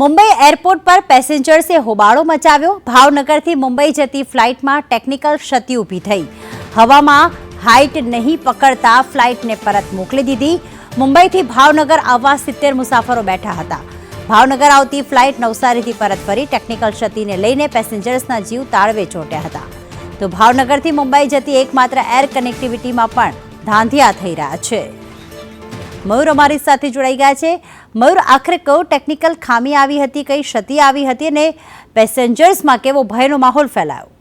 Mumbai airport પર પેસેન્જર્સે હોબાળો મચાવ્યો. ભાવનગરથી મુંબઈ જતી ફ્લાઇટમાં ટેકનિકલ ક્ષતિ ઊભી થઈ. હવામાં હાઇટ નહીં પકડતા ફ્લાઇટને પરત મોકલી દીધી. મુંબઈથી ભાવનગર આવવા સિત્તેર મુસાફરો બેઠા હતા. ભાવનગર આવતી ફ્લાઇટ નવસારીથી પરત ફરી ટેકનિકલ ક્ષતિને લઈને પેસેન્જર્સના જીવ તાળવે ચોંટ્યા હતા. તો ભાવનગરથી મુંબઈ જતી એકમાત્ર એર કનેક્ટિવિટીમાં પણ ધાંધિયા થઈ રહ્યા છે. મયુર અમારી સાથે જોડાઈ ગયા છે. મયુર, આખરે કયો ટેકનિકલ ખામી આવી હતી, કઈ ક્ષતિ આવી હતી અને પેસેન્જર્સમાં કેવો ભયનો માહોલ ફેલાયો?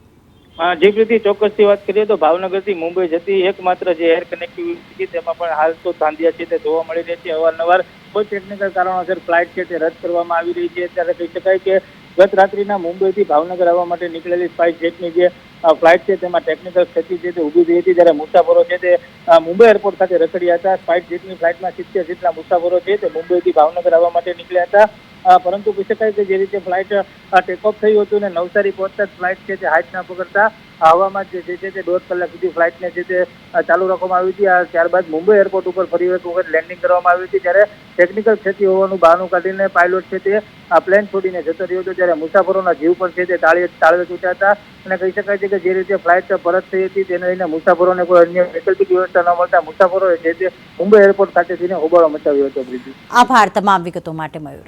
જે રીતે ચોક્કસથી વાત કરીએ તો ભાવનગરથી મુંબઈ જતી એકમાત્ર જે એર કનેક્ટિવિટી તેમાં પણ હાલ તો ધાંધિયા છે તે જોવા મળી રહી છે. અવારનવાર કોઈ ટેકનિકલ કારણોસર ફ્લાઇટ છે તે રદ કરવામાં આવી રહી છે. ત્યારે કહી શકાય કે ગત રાત્રિના મુંબઈથી ભાવનગર આવવા માટે નીકળેલી સ્પાઇસ જેટની જે ફ્લાઇટ છે તેમાં ટેકનિકલ ક્ષતિ છે તે ઊભી થઈ હતી, જ્યારે મુસાફરો છે તે મુંબઈ એરપોર્ટ ખાતે રખડ્યા હતા. સ્પાઇસ જેટની ફ્લાઇટમાં સિત્તેર જેટલા મુસાફરો છે તે મુંબઈથી ભાવનગર આવવા માટે નીકળ્યા હતા. પરંતુ કહી શકાય કે જે રીતે ફ્લાઇટ ટેક ઓફ થયું હતું ને નવસારી પહોંચતા જ ફ્લાઇટ છે તે હાઇટ ના પકડતા, હવામાં જે જે છે તે દોઢ કલાક સુધી ફ્લાઇટને જે તે ચાલુ રાખવામાં આવી હતી. ત્યારબાદ મુંબઈ એરપોર્ટ ઉપર ફરી એક વખત લેન્ડિંગ કરવામાં આવી હતી. ત્યારે ટેકનિકલ ક્ષતિ હોવાનું બહાનું કાઢીને પાયલોટ છે તે પ્લેન છોડીને જતો રહ્યો હતો. ત્યારે મુસાફરોના જીવ પણ છે તે તાળે તાળવે તૂટ્યા હતા. અને કહી શકાય છે કે જે રીતે ફ્લાઇટ પરત થઈ હતી તેને લઈને મુસાફરોને કોઈ અન્ય વૈકલ્પિક વ્યવસ્થા ન મળતા મુસાફરોએ છે તે મુંબઈ એરપોર્ટ ખાતેથી હોબાળો મચાવ્યો હતો. આભાર. તમામ વિગતો માટે મયુર.